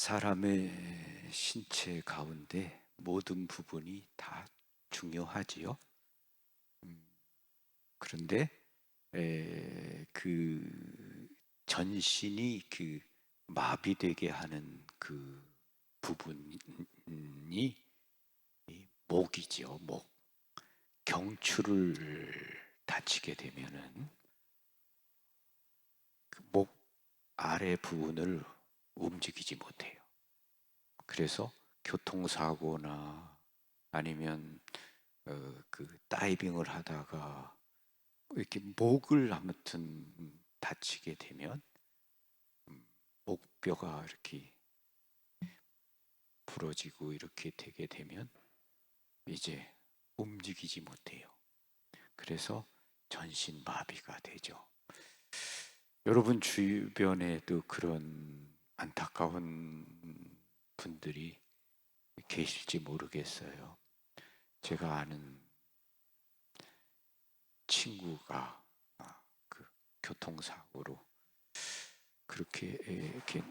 사람의 신체 가운데 모든 부분이 다 중요하지요. 음, 그런데 에, 그 전신이 그 마비되게 하는 그 부분이 이 목이지요. 목 경추를 다치게 되면은 그 목 아래 부분을 움직이지 못해요. 그래서 교통사고나 아니면 어, 그 다이빙을 하다가 이렇게 목을 아무튼 다치게 되면 음, 목뼈가 이렇게 부러지고 이렇게 되게 되면 이제 움직이지 못해요. 그래서 전신 마비가 되죠. 여러분 주변에도 그런 안타까운 분들이 계실지 모르겠어요. 제가 아는 친구가 아, 그 교통사고로 그렇게 이렇게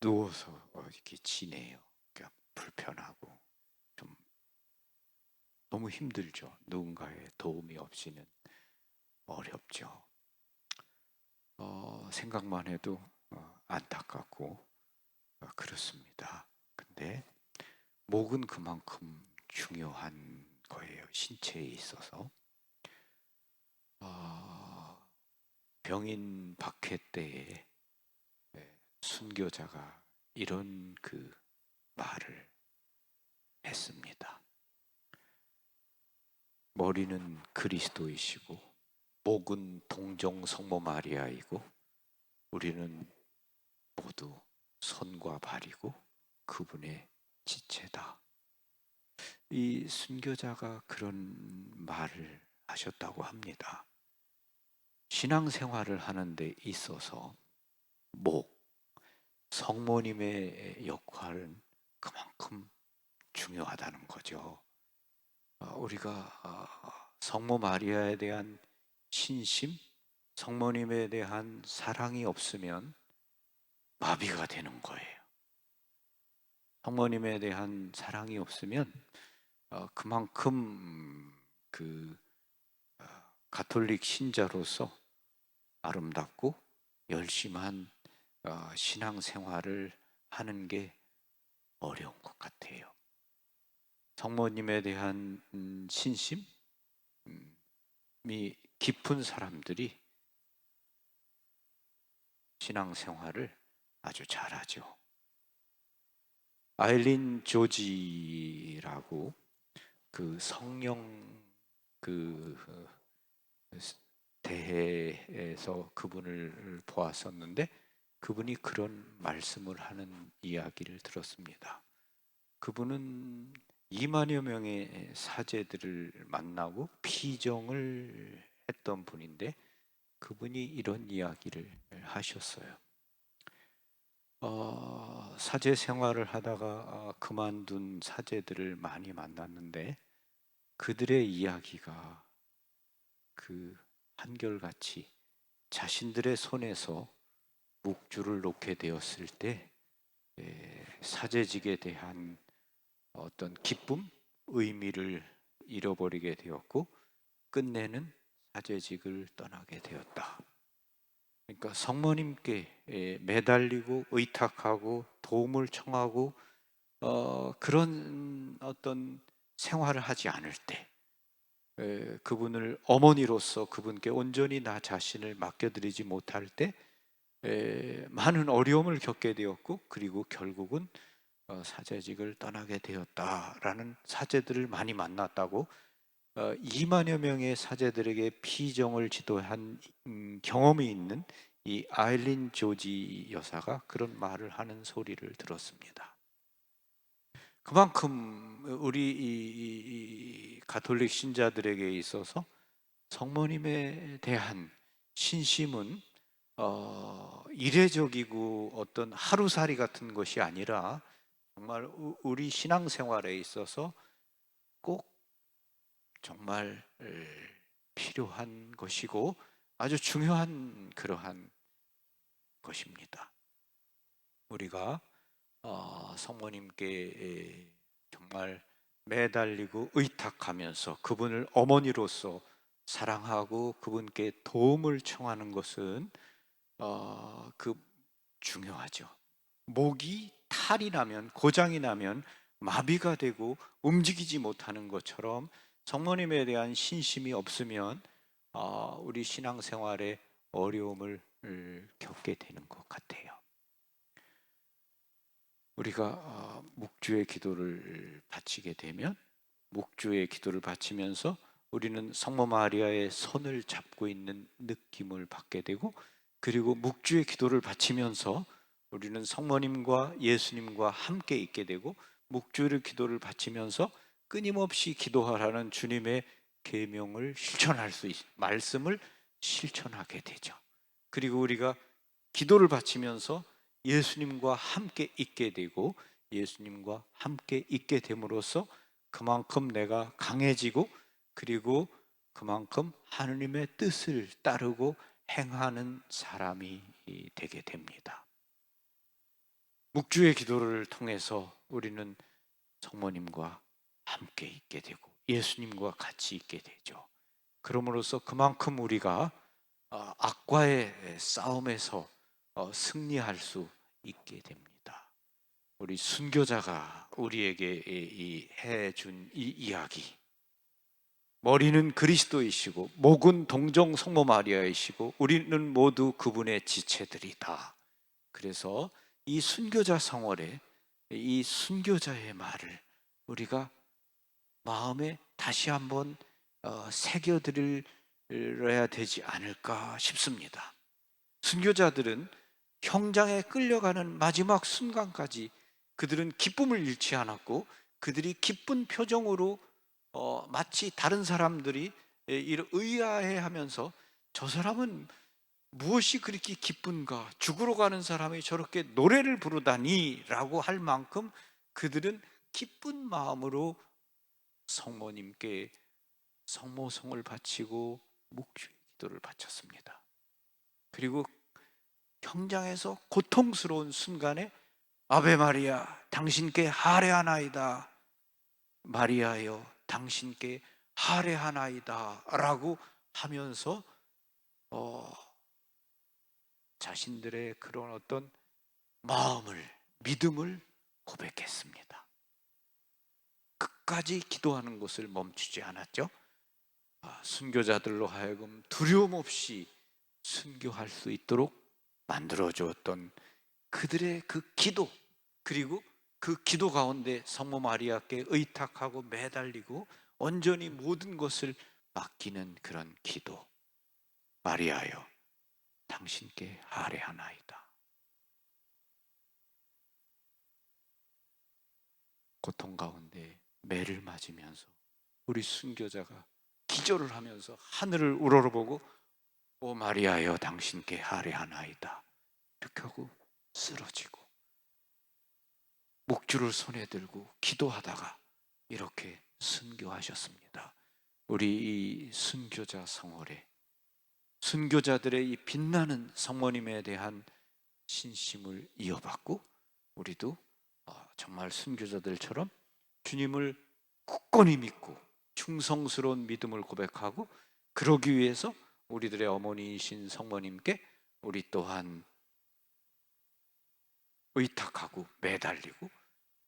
누워서 이렇게 지내요. 그러니까 불편하고 좀 너무 힘들죠. 누군가의 도움이 없이는 어렵죠. 어, 생각만 해도 어, 안타깝고 어, 그렇습니다. 근데 목은 그만큼 중요한 거예요. 신체에 있어서. 어, 병인 박해 때에 예, 순교자가 이런 그 말을 했습니다. 머리는 그리스도이시고 목은 동정 성모 마리아이고 우리는 모두 손과 발이고 그분의 지체다. 이 순교자가 그런 말을 하셨다고 합니다. 신앙생활을 하는데 있어서 목, 성모님의 역할은 그만큼 중요하다는 거죠. 어, 우리가 어, 성모 마리아에 대한 신심, 성모님에 대한 사랑이 없으면 마비가 되는 거예요. 성모님에 대한 사랑이 없으면 어, 그만큼 그 어, 가톨릭 신자로서 아름답고 열심한 어, 신앙 생활을 하는 게 어려운 것 같아요. 성모님에 대한 음, 신심이 깊은 사람들이 신앙 생활을 아주 잘하죠. 아일린 조지라고 그 성령 그 대회에서 그분을 보았었는데 그분이 그런 말씀을 하는 이야기를 들었습니다. 그분은 2만여 명의 사제들을 만나고 피정을 했던 분인데 그분이 이런 이야기를 하셨어요. 어, 사제 생활을 하다가 어, 그만둔 사제들을 많이 만났는데 그들의 이야기가 그 한결같이 자신들의 손에서 묵주를 놓게 되었을 때 에, 사제직에 대한 어떤 기쁨, 의미를 잃어버리게 되었고 끝내는 사제직을 떠나게 되었다. 그러니까 성모님께 매달리고 의탁하고 도움을 청하고 어, 그런 어떤 생활을 하지 않을 때 에, 그분을 어머니로서 그분께 온전히 나 자신을 맡겨드리지 못할 때 에, 많은 어려움을 겪게 되었고 그리고 결국은 어, 사제직을 떠나게 되었다라는 사제들을 많이 만났다고 어, 2만여 명의 사제들에게 피정을 지도한 음, 경험이 있는 이 아일린 조지 여사가 그런 말을 하는 소리를 들었습니다. 그만큼 우리 이, 가톨릭 신자들에게 있어서 성모님에 대한 신심은 어, 이례적이고 어떤 하루살이 같은 것이 아니라 정말 우리 신앙생활에 있어서 꼭 정말 필요한 것이고 아주 중요한 그러한 것입니다. 우리가 어, 성모님께 정말 매달리고 의탁하면서 그분을 어머니로서 사랑하고 그분께 도움을 청하는 것은 어, 그 중요하죠. 목이 탈이 나면 고장이 나면 마비가 되고 움직이지 못하는 것처럼 성모님에 대한 신심이 없으면 어, 우리 신앙생활에 어려움을 을, 겪게 되는 것 같아요. 우리가 어, 묵주의 기도를 바치게 되면 묵주의 기도를 바치면서 우리는 성모 마리아의 손을 잡고 있는 느낌을 받게 되고 그리고 묵주의 기도를 바치면서 우리는 성모님과 예수님과 함께 있게 되고 묵주의 기도를 바치면서 끊임없이 기도하라는 주님의 계명을 실천할 수 있, 말씀을 실천하게 되죠. 그리고 우리가 기도를 바치면서 예수님과 함께 있게 되고 예수님과 함께 있게 됨으로써 그만큼 내가 강해지고 그리고 그만큼 하느님의 뜻을 따르고 행하는 사람이 되게 됩니다. 묵주의 기도를 통해서 우리는 성모님과 함께 있게 되고 예수님과 같이 있게 되죠. 그러므로써 그만큼 우리가 어, 악과의 싸움에서 어, 승리할 수 있게 됩니다. 우리 순교자가 우리에게 해준 이 이야기. 머리는 그리스도이시고 목은 동정 성모 마리아이시고 우리는 모두 그분의 지체들이다. 그래서 이 순교자 성월에 이 순교자의 말을 우리가 마음에 다시 한번 어, 새겨드려야 되지 않을까 싶습니다. 순교자들은 형장에 끌려가는 마지막 순간까지 그들은 기쁨을 잃지 않았고 그들이 기쁜 표정으로 어, 마치 다른 사람들이 의아해 하면서 저 사람은 무엇이 그렇게 기쁜가? 죽으러 가는 사람이 저렇게 노래를 부르다니 라고 할 만큼 그들은 기쁜 마음으로 성모님께 성모성을 바치고 묵주의 기도를 바쳤습니다. 그리고 현장에서 고통스러운 순간에 아베 마리아 당신께 하례하나이다 마리아여 당신께 하례하나이다 라고 하면서 어, 자신들의 그런 어떤 마음을 믿음을 고백했습니다. 끝까지 기도하는 것을 멈추지 않았죠. 아, 순교자들로 하여금 두려움 없이 순교할 수 있도록 만들어 주었던 그들의 그 기도 그리고 그 기도 가운데 성모 마리아께 의탁하고 매달리고 온전히 모든 것을 맡기는 그런 기도. 마리아여, 당신께 하례하나이다. 고통 가운데 매를 맞으면서 우리 순교자가 기절을 하면서 하늘을 우러러보고 오 마리아여 당신께 하례하나이다. 이렇게 하고 쓰러지고 목줄을 손에 들고 기도하다가 이렇게 순교하셨습니다. 우리 이 순교자 성월에 순교자들의 이 빛나는 성모님에 대한 신심을 이어받고 우리도 어, 정말 순교자들처럼 주님을 굳건히 믿고 충성스러운 믿음을 고백하고 그러기 위해서 우리들의 어머니이신 성모님께 우리 또한 의탁하고 매달리고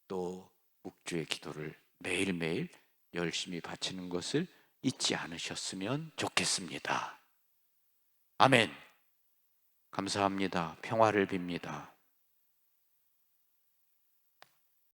또 묵주의 기도를 매일매일 열심히 바치는 것을 잊지 않으셨으면 좋겠습니다. 아멘. 감사합니다. 평화를 빕니다.